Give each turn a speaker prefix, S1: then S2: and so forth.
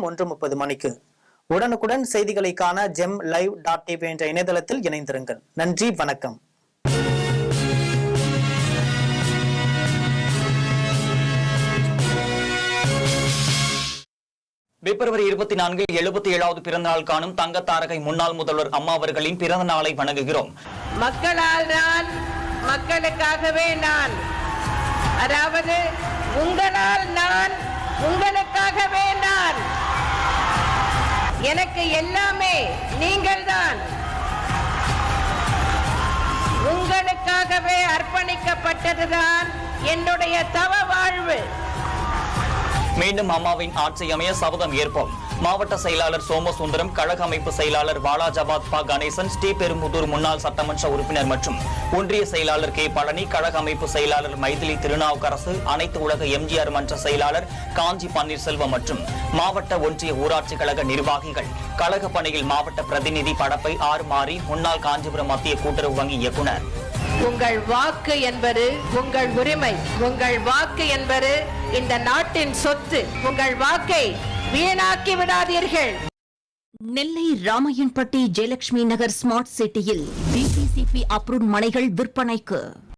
S1: மதியம் ஒன்று முப்பது மணிக்கு. உடனுக்குடன் செய்திகளை காண ஜெம் லைவ் டாட் டிவி என்ற இணையதளத்தில் இணைந்திருங்கள். நன்றி வணக்கம்.
S2: பிப்ரவரி இருபத்தி நான்கில் எழுபத்தி ஏழாவது பிறந்தநாள் காணும் தங்கத்தாரகை முன்னாள் முதல்வர் அம்மா அவர்களின் பிறந்த நாளை வணங்குகிறோம்.
S3: மக்களால் நான் மக்களுக்காகவே நான் அதாவது உங்களால் நான் உங்களுக்காகவே எனக்கு எல்லாமே நீங்கள்தான். உங்களுக்காகவே அர்ப்பணிக்கப்பட்டதுதான் என்னுடைய தவ வாழ்வு.
S2: மீண்டும் அம்மாவின் ஆட்சி அமைய சபதம் ஏற்போம். மாவட்ட செயலாளர் சோமசுந்தரம் கழக அமைப்பு செயலாளர் வாலாஜபாத் பா கணேசன் ஸ்ரீபெரும்புதூர் முன்னாள் சட்டமன்ற உறுப்பினர் மற்றும் ஒன்றிய செயலாளர் கே பழனி கழக அமைப்பு செயலாளர் மைதிலி திருநாவுக்கரசு அனைத்து உலக எம்ஜிஆர் மன்ற செயலாளர் காஞ்சி பன்னீர்செல்வம் மற்றும் மாவட்ட ஒன்றிய ஊராட்சி கழக நிர்வாகிகள். கழக பணியில் மாவட்ட பிரதிநிதி படப்பை ஆறு மாறி முன்னாள் காஞ்சிபுரம் மத்திய கூட்டுறவு வங்கி இயக்குனர்
S3: உங்கள் வாக்கு என்பது உங்கள் உரிமை. உங்கள் வாக்கு என்பது இந்த நாட்டின் சொத்து. உங்கள் வாக்கை வீணாக்கி விடாதீர்கள்.
S4: நெல்லை ராமையன்பட்டி ஜெயலட்சுமி நகர் ஸ்மார்ட் சிட்டியில் டிசிசிபி அப்ரூவ் மனைகள் விற்பனைக்கு.